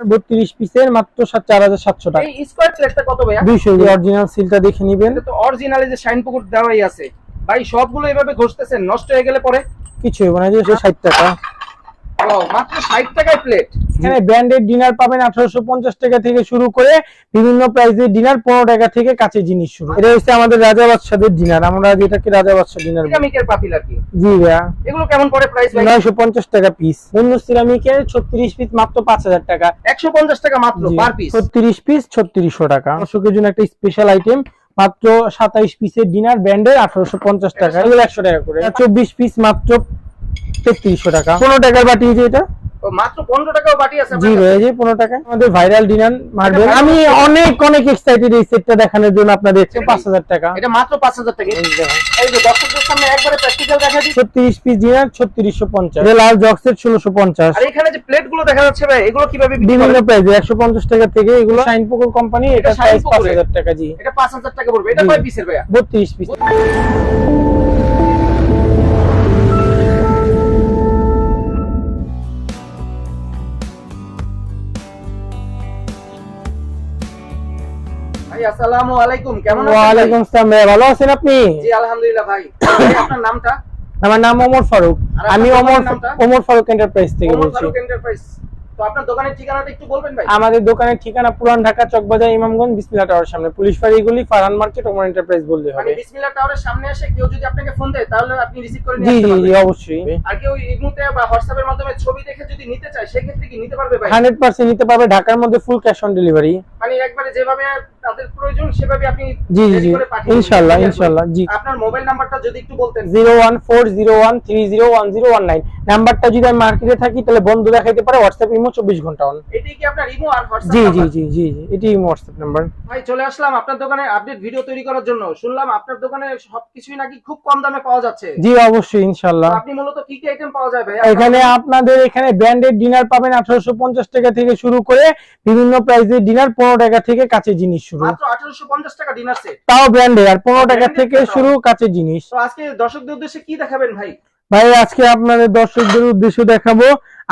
বত্রিশ পিসের মাত্র চার হাজার সাতশো টাকা। স্কোয়ার প্লেটটা কত দুইশো অরিজিনাল সিলটা দেখে নিবেন। তো অরিজিনালি যে শাইন পুকুর দেওয়াই আছে। ভাই সবগুলো এভাবে ঘষতেছেন নষ্ট হয়ে গেলে পরে? কিছু হবে না যে ষাট টাকা। ও মাত্র 60 টাকায় প্লেট এখানে ব্র্যান্ডেড ডিনার পাবেন আঠারোশো পঞ্চাশ টাকা থেকে শুরু করে বিভিন্ন ডিনার পনেরো টাকা থেকে কাছে জিনিস শুরু। এটা হচ্ছে আমাদের রাজা বাদশাদের ডিনার আমরা যেটাকে রাজা বাদশা ডিনার সিরামিকের পাতিল আর কি। জি ভাইয়া। এগুলো কেমন প্রাইস ভাই? নয়শো পঞ্চাশ টাকা পিস অন্য সিরামিকের ছত্রিশ পিস মাত্র পাঁচ হাজার টাকা। 150 টাকা মাত্র পার পিস ছত্রিশ পিস ছত্রিশশো টাকা। দর্শকের জন্য একটা স্পেশাল আইটেম মাত্র সাতাইশ পিসের ডিনার ব্র্যান্ডের আঠারোশো পঞ্চাশ টাকা। এগুলো একশো টাকা করে। চব্বিশ পিস মাত্র তেত্রিশশো টাকা। পনেরো টাকার বাটি যে এটা? মাত্র 15 টাকাও বাটি আছে জি ভাই যে পনেরো টাকা। আমাদের ভাইরাল ডিনার মার্বেল আমি অনেক অনেক এক্সাইটেড এই সেটটা দেখানোর জন্য আপনাদের পাঁচ হাজার টাকা। এটা মাত্র 5000 টাকা। এই যে দর্শকদের সামনে একবারে প্র্যাকটিক্যাল দেখা দিই ছত্রিশ পিস ডিনার ছত্রিশশো পঞ্চাশ। লাল জক্সের ষোলোশো পঞ্চাশ। আর এখানে যে প্লেটগুলো দেখা যাচ্ছে ভাই এগুলো কীভাবে বিভিন্ন? প্রাইসে একশো পঞ্চাশ টাকা থেকে এগুলো শাইন পুকুর কোম্পানি এটা প্রাইস পাঁচ। হাজার টাকা জি। এটা 5000 টাকা পড়বে। এটা কয় পিসের ভাইয়া? বত্রিশ পিস আসসালামু আলাইকুম। কেমন আছেন ওয়ালাইকুম আসসালাম ভাই ভালো আছেন আপনি? জি আলহামদুলিল্লাহ ভাই। ভাই, আপনার নামটা? আমার নাম ওমর ফারুক। আমি ওমর ওমর ফারুক এন্টারপ্রাইজ থেকে ওমর ফারুক এন্টারপ্রাইজ তো আপনার দোকানের ঠিকানাটা একটু বলবেন ভাই? আমাদের দোকানের ঠিকানা পুরান ঢাকা চকবাজার ইমামগঞ্জ বিসমিল্লাহ টাওয়ার সামনে। পুলিশ ফাঁড়িগুলি ফারহান মার্কেট ওমর এন্টারপ্রাইজ বললে মানে হবে। বিসমিল্লাহ টাওয়ারের সামনে এসে কেউ যদি আপনাকে ফোন দেয় তাহলে আপনি রিসিভ করে জি জি পারবেন। অবশ্যই। আর কেউ ইমুতে বা হোয়াটসঅ্যাপের মাধ্যমে ছবি দেখে যদি নিতে চায় সেক্ষেত্রে কি নিতে পারবে ভাই? হান্ড্রেড পার্সেন্ট নিতে পারবে ঢাকার মধ্যে ফুল ক্যাশ অন ডেলিভারি মানে একবারে যেভাবে তাদের প্রয়োজন সেভাবে আপনি জি জি করে। ইনশাল্লাহ জি। আপনার মোবাইল নাম্বারটা যদি একটু বলতেন। Zero one four zero one three zero one zero one nine. নাম্বারটা যদি আমি মার্কেটে থাকি তাহলে বন্ধু দেখাইতে পারে হোয়াটসঅ্যাপ ইমো চব্বিশ ঘণ্টা অন এটাই কি আপনার ইমো আর হোয়াটসঅ্যাপ জি জি জি জি এটি ইমো হোয়াটসঅ্যাপ নাম্বার। ভাই চলে আসলাম আপনার দোকানে আপডেট ভিডিও তৈরি করার জন্য। শুনলাম আপনার দোকানে সবকিছুই নাকি খুব কম দামে পাওয়া যাচ্ছে। জি অবশ্যই ইনশাল্লাহ আপনি মূলত কি কি আইটেম পাওয়া যায় ভাই এখানে আপনাদের এখানে ব্র্যান্ডেড ডিনার পাবেন আঠারোশো পঞ্চাশ টাকা থেকে শুরু করে বিভিন্ন প্রাইসের ডিনার পনেরো টাকা থেকে কাছে জিনিস শুরু। মাত্র 1850 টাকা ডিনার সেট তাও ব্র্যান্ডেড আর পনেরো টাকা থেকে শুরু কাছে জিনিস। তো আজকে দর্শকদের উদ্দেশ্যে কি দেখাবেন ভাই? ভাই আজকে আপনাদের দর্শকদের উদ্দেশ্য দেখাবো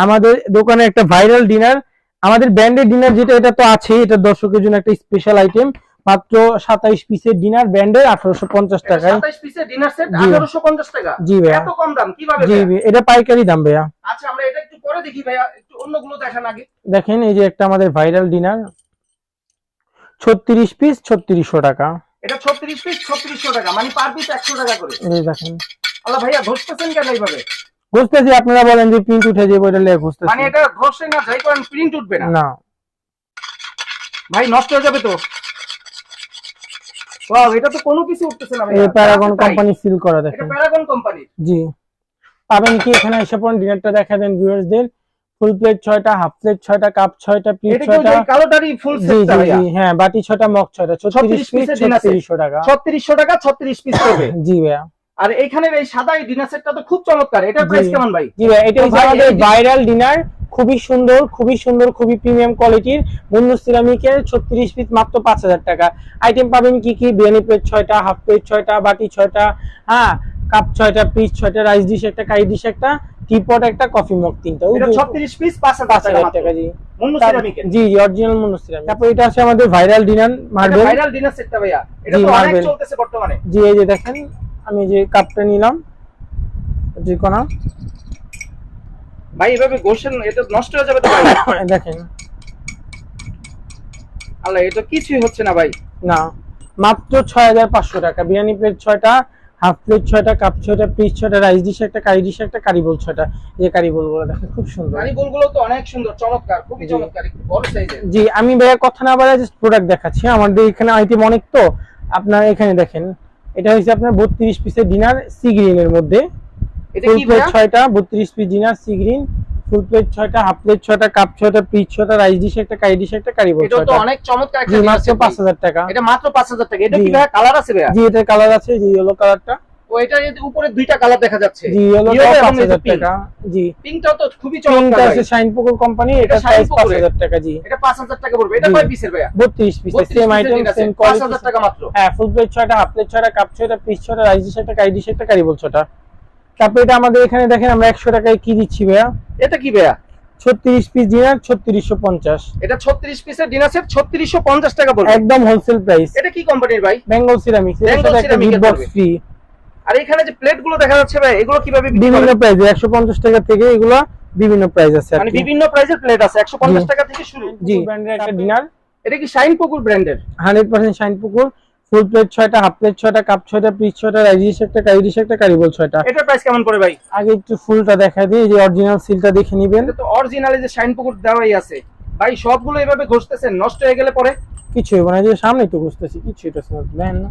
আমাদের দোকানে একটা ভাইরাল ডিনার আমাদের ব্র্যান্ডেড ডিনার যেটা এটা তো আছে এটা দর্শকের জন্য একটা স্পেশাল আইটেম মাত্র সাতাইশ পিসের ডিনার ব্র্যান্ডের আঠারোশো পঞ্চাশ টাকায়। 27 পিসের ডিনার সেট 1850 টাকা। জি ভাইয়া। এত কম দাম কীভাবে জি ভাইয়া? এটা পাইকারি দাম ভাইয়া। আচ্ছা আমরা এটা একটু পরে দেখি ভাইয়া একটু অন্যগুলো দেখান আগে। দেখেন এই যে একটা আমাদের ভাইরাল ডিনার ছত্রিশ পিস ছত্রিশশো টাকা। এটা 36 পিস 3600 টাকা মানে পার পিস 100 টাকা করে। এই দেখেন। আল্লাহ ভাইয়া ঘষতেছেন কেন এইভাবে? বুঝতেছি আপনারা বলেন যে প্রিন্ট উঠে যাবে ওইটা লেগে মানে এটা ঘষে না যাই করেন প্রিন্ট উঠবে না। না। ভাই নষ্ট হয়ে যাবে তো। ওয়াও এটা তো কোনো কিছু উঠতেছে না ভাই এই প্যারাগন কোম্পানি সিল করা এটা দেখেন। প্যারাগন কোম্পানি জি। পাবেন কি এখানে এসে পড়ুন ডিনারটা দেখা দেন ভিউয়ার্সদের ফুল প্লেট ছয়টা হাফ প্লেট ছয়টা কাপ ছয়টা প্লেট এটা ছয়টা। কালোটারি ফুল জি হ্যাঁ বাটি ছয়টা মগ ছয়টা ছত্রিশ 36 পিস পিসের dinner set। ছত্রিশশো টাকা। 3600 টাকা 36 পিস করবে জি ভাইয়া। আর এইখানের এই সাদা এই ডিনার সেটটা তো খুব চমৎকার। এটার প্রাইস কেমন ভাই? জি ভাই এটা আমাদের ভাইরাল ডিনার খুবই সুন্দর খুবই সুন্দর খুবই প্রিমিয়াম কোয়ালিটির বন্ধু সিরামিকের ছত্রিশ পিস মাত্র পাঁচ হাজার টাকা। আইটেম পাবেন কি কি? বিরিয়ানি প্লেট ছয়টা হাফ প্লেট ছয়টা বাটি ছয়টা হ্যাঁ কাপ ছয়টা পিস ছয়টা রাইস ডিশ একটা কারি ডিশ একটা টিপট একটা কফি মগ তিনটা এটা 36 পিস 5000 টাকা টাকা জি। জি জি অরিজিনাল মনু সিরামিক তারপর এটা আছে আমাদের viral dinner marble viral dinner সেটটা ভাইয়া। এটা তো অনেক চলতেছে বর্তমানে। জি এই যে দেখেন আমি যে কাপটা নিলাম কোনা। ভাই এভাবে গোশেন এটা নষ্ট হয়ে যাবে তো ভাই? দেখেন। আল্লাহ এটা কিছুই হচ্ছে না ভাই। না মাত্র ছয় হাজার পাঁচশো টাকা। বিরিয়ানি প্লেট ছয়টা হাফ প্লেট ছয়টা কাপ ছয়টা পিস ছয়টা রাইস ডিশ একটা কারি ডিশ একটা কারি বোল ছয়টা। এই যে কারি বোলগুলো দেখেন খুব সুন্দর। কারি বোলগুলো তো অনেক সুন্দর চমৎকার খুবই। চমৎকার একটু বড় সাইজের জি আমি ভাইয়া কথা না বলে জাস্ট প্রোডাক্ট দেখাচ্ছি। আমাদের এখানে আইটেম অনেক তো। আপনারা এখানে দেখেন এটা হইছে আপনার বত্রিশ পিসের ডিনার সি গ্রিনের মধ্যে। এটা কি ছয়টা বত্রিশ piece dinner sea green full plate ছয়টা হাফ প্লেট ছয়টা কাপ ছয়টা পিস ছয়টা রাইস ডিশ একটা কারি ডিশ একটা কারি এটা তো অনেক চমৎকার একটা জি dinner মাত্র set পাঁচ ভাই। হাজার টাকা। এটা মাত্র 5000 টাকা। এটা কি ভাইয়া কালার আছে ভাইয়া? জি এটার কালার আছে জি ইয়েলো কালারটা ও এটা উপরে দুইটা কালার দেখা যাচ্ছে। জি ইয়েলো Yellow এবং পাঁচ এই যে হাজার pink। টাকা। জি। পিঙ্কটাও তো খুবই পিঙ্কটা চমৎকার আছে ভাই। শাইন পুকুর কোম্পানি এটা এটা প্রাইস Shine পাঁচ পুকুরের। হাজার টাকা জি। এটা 5000 টাকা পড়বে। এটা কয় পিসের ভাইয়া? বত্রিশ piece 32 same item same quality 5000 টাকা মাত্র হ্যাঁ ফুল প্লেট ছয়টা হাফ প্লেট ছয়টা কাপ ছয়টা পিস ছয়টা রাইস ডিশ একটা কারি ডিশ একটা কারি বল ছয়টা। তারপরে এটা আমাদের এখানে দেখেন আমরা একশো টাকায় কি দিচ্ছি ভাইয়া? এটা কি ভাইয়া? ছত্রিশ পিস ডিনার ছত্রিশশো পঞ্চাশ। এটা ছত্রিশ পিসের ডিনার সেট ছত্রিশশো পঞ্চাশ টাকা পড়বে একদম হোলসেল প্রাইস এটা কি কোম্পানির ভাই? বেঙ্গল সিরামিক্স এর বক্স ফ্রি আর এখানে যে প্লেটগুলো দেখা যাচ্ছে ভাই এগুলো কীভাবে বিভিন্ন? প্রাইস একশো পঞ্চাশ টাকা থেকে এগুলো বিভিন্ন প্রাইস আছে মানে বিভিন্ন প্রাইসের প্লেট আছে একশো পঞ্চাশ জি। টাকা থেকে শুরু। জি। ব্র্যান্ডের একটা ডিনার এটা কি শাইন পুকুর ব্র্যান্ডের হান্ড্রেড পার্সেন্ট শাইন পুকুর ফুল প্লেট ছয়টা হাফ প্লেট ছয়টা কাপ ছয়টা পিস ছয়টা রাইস একটা কারি ডিশ একটা কারি বল ছয়টা। এটার প্রাইস কেমন পড়ে ভাই? আগে একটু ফুলটা দেখা দিই যে অরিজিনাল সিলটা দেখে নিবেন। এটা তো অরিজিনালি যে শাইন পুকুর দেওয়াই আছে। ভাই সবগুলো এভাবে ঘষতেছেন নষ্ট হয়ে গেলে পরে? কিছু হবে না যে সামনে তো বুঝতেছি কিছু এটা দেখেন না।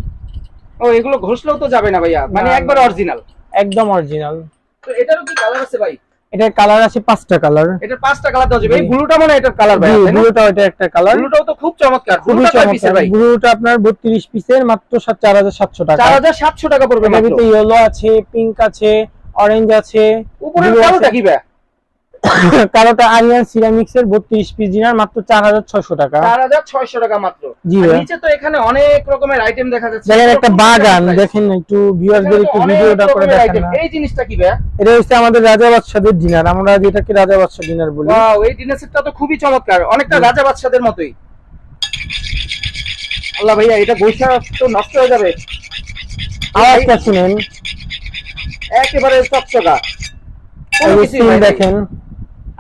ও এগুলো ঘষলেও তো যাবে না ভাইয়া মানে একবার অরিজিনাল একদম অরিজিনাল তো এটারও কি কালার আছে ভাই? এটার কালার আছে পাঁচটা কালার এটা পাঁচটা কালার দেওয়া যাবে। এই ব্লুটা মনে এটার কালার ভাই ব্লুটা ওটা একটা কালার ব্লুটাও তো খুব চমৎকার। ব্লুটা কয় পিসের ভাই? ব্লুটা আপনার বত্রিশ পিসের মাত্র চার হাজার সাতশো টাকা। চার হাজার সাতশো টাকা পড়বে মাত্র। ইয়েলো আছে পিঙ্ক আছে অরেঞ্জ আছে উপরে কালোটা কি ভাই? কালোটা আরিয়ান সিরামিক্স এর বত্রিশ পিস ডিনার মাত্র চার হাজার টাকা। চার হাজার ছয়শো টাকা মাত্র। জি নিচে তো এখানে অনেক রকমের আইটেম দেখা যাচ্ছে। দেখেন একটা বাগান দেখেন একটু ভিউয়ারদের একটু ভিডিওটা করে দেখেন এই জিনিসটা কি ভাই? এটা হচ্ছে আমাদের রাজা বাদশাদের ডিনার আমরা যেটাকে রাজা বাদশা ডিনার বলি। ওয়াও এই ডিনার সেটটা তো খুবই চমৎকার। অনেকটা রাজা বাদশাদের মতোই। আল্লাহ ভাইয়া এটা বৈশা তো নষ্ট হয়ে যাবে। আওয়াজটা শুনেন। একেবারে চকচকা। দেখেন।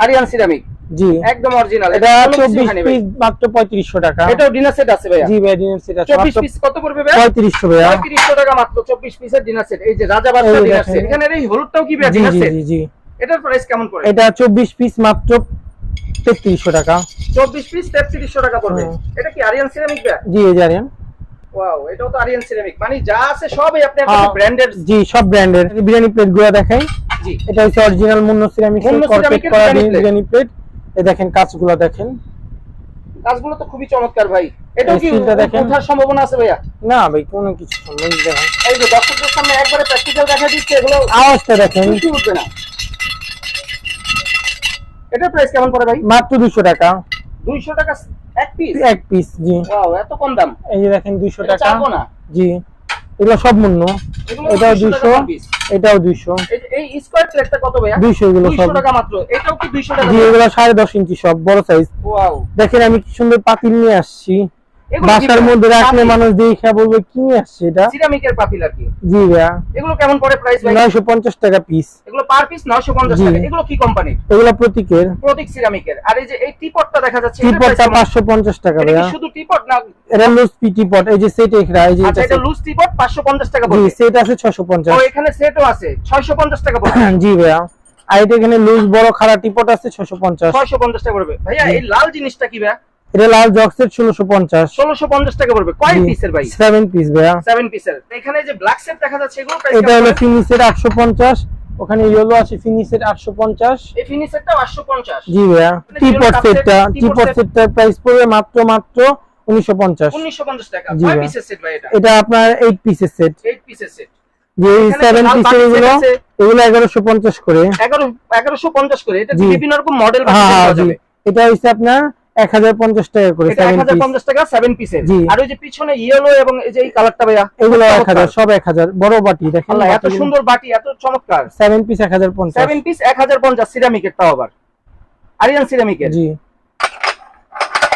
আরিয়ান সিরামিক। জি। একদম অরিজিনাল এটা চব্বিশ পিস মাত্র পঁয়ত্রিশশো টাকা। এটাও ডিনার সেট আছে ভাইয়া। জি ভাই ডিনার সেট আছে। চব্বিশ মাত্র পিস কত পড়বে ভাইয়া? পঁয়ত্রিশশো ভাইয়া। পঁয়ত্রিশশো টাকা মাত্র চব্বিশ পিসের ডিনার সেট। এই যে রাজা বাদশা ডিনার সেট। এখানে এই হলুদটাও কি ভাইয়া ডিনার সেট? জি জি। এটার প্রাইস কেমন পড়ে? এটা চব্বিশ পিস মাত্র তেত্রিশশো টাকা। চব্বিশ পিস তেত্রিশশো টাকা পড়বে। এটা কি আরিয়ান সিরামিক ভাইয়া? জি এই জানেন ওয়াও এটাও তো আরিয়ান সিরামিক মানে যা আছে সবই আপনি হ্যাঁ। ব্র্যান্ডেড জি সব ব্র্যান্ডের বিরিয়ানি প্লেটগুলো দেখাই। জি। এটা হচ্ছে অরিজিনাল মুন্ন সিরামিক্স কর্পেট করা বিরিয়ানি প্লেট এই দেখেন কাজগুলো দেখেন। কাজগুলো তো খুবই চমৎকার ভাই। এটাও কি দেখেন। ওঠার সম্ভাবনা আছে ভাইয়া? না ভাই কোনো কিছু সম্ভব দেখেন। এই যে দর্শকদের সামনে একবারে প্র্যাকটিক্যাল দেখা দিচ্ছে এগুলো আওয়াজটা দেখেন। উঠবে না। প্রাইস কেমন পড়ে ভাই? মাত্র দুশো টাকা। দুইশো টাকা এক পিস এক পিস জি। ওয়াও এত কম দাম। এই যে দেখেন দুইশো এটা টাকা। চারবো না জি। এগুলো সব মূল্য। এটাও 200 দুইশো টাকা এটাও দুইশো। এই স্কয়ার প্লেটটা কত ভাইয়া? দুইশো এগুলো সব। 200 টাকা মাত্র। এটাও কি দুইশো টাকা জি এগুলো সাড়ে দশ ইঞ্চি সব বড় সাইজ ওয়াও দেখেন আমি কি সুন্দর পাতিল নিয়ে আসছি। বাসার মধ্যে রাখলে? মানুষ দেখে বলবে কি আসছে এটা? সিরামিকের পাতিল আর কি। জি ভাইয়া। এগুলো কেমন পড়ে প্রাইস ভাই? নয়শো পঞ্চাশ টাকা পিস এগুলো পার পিস নয়শো পঞ্চাশ জি। টাকা। এগুলো কি কোম্পানির এগুলো প্রতীকের। প্রতীক সিরামিকের। আর এই যে এই টিপটটা দেখা যাচ্ছে টিপটটা কেমন? পাঁচশো পঞ্চাশ টাকা এটা কি ভাইয়া। শুধু টিপট না? এটা লুজ টিপট এই যে সেট এখানে এই যে আচ্ছা এটা লুজ টিপট পাঁচশো পঞ্চাশ টাকা জি সেট আছে ছশো পঞ্চাশ। ও এখানে সেটও আছে ছয়শো পঞ্চাশ টাকা পড়বে জি ভাইয়া। আর এটা এখানে লুজ বড় খারাপ টিপট আছে ছশো পঞ্চাশ। ছয়শো পঞ্চাশ টাকা পড়বে ভাইয়া এই লাল জিনিসটা কি ভাইয়া? এটা লাল পঞ্চাশ। ষোলোশো পঞ্চাশ টাকা পড়বে। কয় পিসের ভাই? সেভেন পিস ভাইয়া। সেভেন পিসের এখানে যে ব্ল্যাক সেট দেখা যাচ্ছে এগুলো প্রাইস এটা হলো ফিনিশের আটশো পঞ্চাশ। ওখানে ইয়েলো আছে ফিনিশের আটশো পঞ্চাশ। এই ফিনিশারটাও আটশো পঞ্চাশ। জি ভাইয়া। মানে টিপট সেটটা টিপট টিপট সেটটার প্রাইস পড়বে মাত্র মাত্র উনিশশো পঞ্চাশ। উনিশশো পঞ্চাশ টাকা। কয় পিসের সেট ভাই এটা? এটা আপনার এইট পিসের সেট এইট পিসের সেট যে পিসের এগুলো এগুলো করে। করে। এটা বিভিন্ন রকম মডেল হ্যাঁ হ্যাঁ যাবে। এটা হচ্ছে আপনার এক হাজার পঞ্চাশ টাকা করে এটা এক সেভেন হাজার পিস পঞ্চাশ টাকা সেভেন পিসের আর ওই যে পিছনে ইয়েলো এবং এই যে এই কালারটা ভাইয়া এগুলো এক চমৎকার। হাজার সব এক হাজার। বড় বাটি দেখেন এত সুন্দর বাটি এত চমৎকার। সেভেন পিস এক হাজার পঞ্চাশ। সেভেন পিস এক হাজার পঞ্চাশ সিরামিকের তাও আবার। আরিয়ান সিরামিকের জি।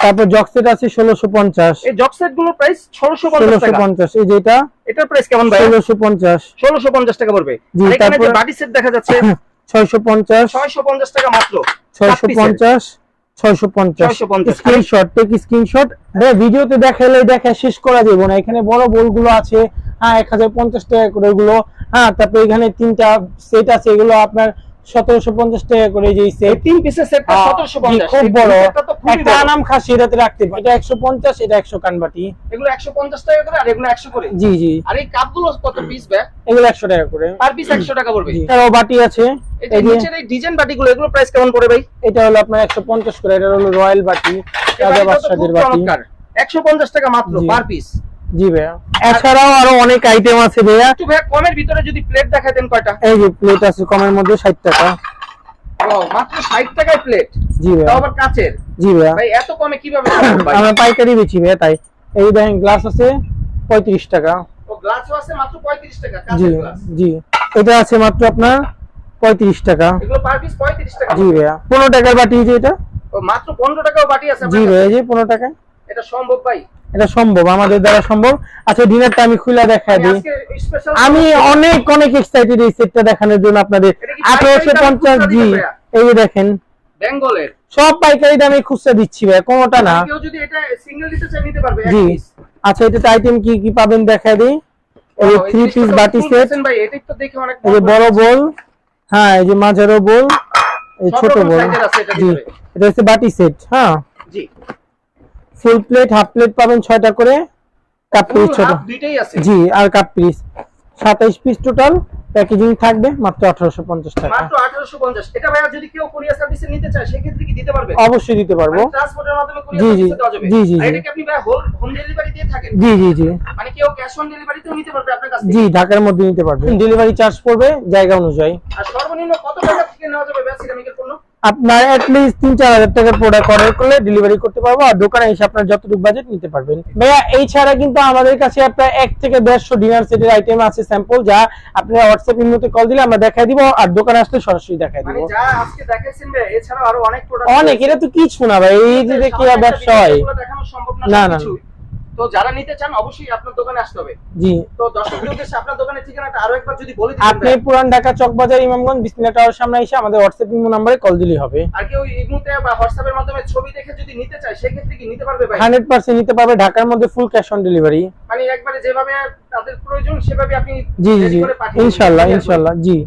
তারপর জক্সেট আছে ষোলোশো পঞ্চাশ। এই জক সেটগুলোর প্রাইস ষোলোশো পঞ্চাশ ষোলোশো টাকা পঞ্চাশ এই যেটা? এটার প্রাইস কেমন ভাই ষোলোশো পঞ্চাশ। ষোলোশো পঞ্চাশ টাকা পড়বে। আর এখানে যে বাটি সেট দেখা যাচ্ছে ছয়শো পঞ্চাশ। ছয়শো পঞ্চাশ টাকা মাত্র। ছয়শো পঞ্চাশ। 650 স্ক্রিনশট টেক স্ক্রিনশট ভিডিওতে দেখালে দেখা শেষ করা যাবে না। এখানে বড় বলগুলো আছে। হ্যাঁ এক হাজার পঞ্চাশ টাকা করে এগুলো। হ্যাঁ তারপরে এখানে তিনটা সেট আছে। এগুলো আপনার সতেরোশো পঞ্চাশ টাকা করে যে সেট তিন পিসের সেট সতেরোশো পঞ্চাশ। খুব বড়। একটা আনাম খাসি এটাতে রাখতে পারে। এটা একশো পঞ্চাশ এটা একশো কানবাটি। এগুলো একশো পঞ্চাশ টাকা করে আর এগুলো একশো করে? জি জি। আর এই কাপগুলো কত পিস ব্যাগ এগুলো একশো টাকা করে। পার পিস একশো টাকা পড়বে। জি। বাটি আছে। এই নিচের এই ডিজাইন বাটিগুলো এগুলো প্রাইস কেমন পড়ে ভাই? এটা হলো আপনার একশো পঞ্চাশ করে। এটা হলো রয়্যাল বাটি রাজা বাদশাদের বাটি। চমৎকার। একশো পঞ্চাশ টাকা মাত্র। পার পিস জি ভাইয়া। এছাড়াও আরও অনেক আইটেম আছে ভাইয়া। একটু ভাই কমের ভিতরে যদি প্লেট দেখাতেন কয়টা? এই যে প্লেট আছে কমের মধ্যে ষাট টাকা। মাত্র ষাট টাকায় প্লেট জি তাও আবার কাচের জি ভাইয়া। ভাই এত কমে কীভাবে ভাই? আমরা পাইকারি বেচি ভাইয়া তাই। এই দেখেন গ্লাস আছে পঁয়ত্রিশ টাকা। ও গ্লাসও আছে মাত্র পঁয়ত্রিশ টাকা কাচের গ্লাস জি। এটা আছে মাত্র আপনার পঁয়ত্রিশ টাকা। এগুলো পার পিস পঁয়ত্রিশ টাকা। জি ভাইয়া। পনেরো টাকার বাটি যে এটা? ও, মাত্র পনেরো টাকাও বাটি আছে জি যে পনেরো টাকা। এটা সম্ভব ভাই? এটা সম্ভব আমাদের দ্বারা সম্ভব। আচ্ছা ডিনারটা আমি খুলে দেখা দিই। আমি অনেক অনেক এক্সাইটেড এই সেটটা দেখানোর জন্য আপনাদের আঠারোশো পঞ্চাশ জি? এই যে দেখেন বেঙ্গলের। সব পাইকারি দামে খুচরা দিচ্ছি ভাই কোনোটা না। কেউ যদি এটা সিঙ্গেল দিতে চায় নিতে পারবে জি। আচ্ছা এটাতে আইটেম কি কি পাবেন দেখা দিই? এই থ্রি পিস বাটি সেট ভাই এটা তো দেখে অনেক এই যে বড় বোল হ্যাঁ এই যে মাঝারো বোল এই ছোট বোল জি এটা হচ্ছে বাটি সেট হ্যাঁ। জি। ফুল প্লেট হাফ প্লেট পাবেন ছয়টা করে। কাপ পিস ছোট। দুইটাই আছে। জি আর কাপ পিস সাতাইশ পিস টোটাল প্যাকেজিং থাকবে মাত্র আঠারোশো পঞ্চাশ টাকা। মাত্র 1850 এটা ভাইয়া যদি কেউ কুরিয়ার সার্ভিসে নিতে চায় সেক্ষেত্রে কি দিতে পারবে? অবশ্যই দিতে পারব। ট্রান্সপোর্টের মাধ্যমে জি, কুরিয়ার সার্ভিসে দেওয়া যাবে। জি, জি, জি। এটা কি আপনি ভাই হোম ডেলিভারি দিয়ে থাকেন? জি জি জি। মানে কেউ ক্যাশ অন ডেলিভারিতেও নিতে পারবে আপনার কাছ জি ঢাকার মধ্যে নিতে পারবে। ডেলিভারি চার্জ পড়বে জায়গা অনুযায়ী। আর সর্বনিম্ন কত টাকা থেকে নেওয়া যাবে ব্যাস সিরামিকের পণ্য? আপনার অ্যাটলিস্ট তিন চার হাজার টাকার প্রোডাক্ট অর্ডার করলে ডেলিভারি করতে পারব আর দোকানে এসে আপনার যতটুকু বাজেট নিতে পারবেন। ভাইয়া এই ছাড়া কিন্তু আমাদের কাছে আপনার এক থেকে দেড়শো ডিনার সেটের আইটেম আছে স্যাম্পল যা আপনি হোয়াটসঅ্যাপ ইমোতে কল দিলে আমরা দেখাই দিব আর দোকানে আসলে সরাসরি দেখাই মানে দিব আরও অনেক এটা তো কিছু না ভাই এই যে দেখি ব্যবসা হয়। না, না তো যারা নিতে চান অবশ্যই আপনার দোকানে আসতে হবে। জি। তো দর্শকদের উদ্দেশ্যে আপনার দোকানের ঠিকানাটা আরও একবার যদি বলে দিতেন আপনি পুরান। ঢাকা চকবাজার ইমামগঞ্জ বিসমিল্লাহ টাওয়ার সামনে এসে আমাদের ইমো নাম্বারে কল দিলেই হবে। আর কেউ ইমুতে বা হোয়াটসঅ্যাপের মাধ্যমে ছবি দেখে যদি নিতে চায় সেক্ষেত্রে কি নিতে পারবে ভাই? হান্ড্রেড পার্সেন্ট নিতে পারবে ঢাকার মধ্যে ফুল ক্যাশ অন ডেলিভারি মানে একবারে যেভাবে তাদের প্রয়োজন সেভাবে আপনি জি জি। ইনশাল্লাহ ইনশাল্লাহ জি।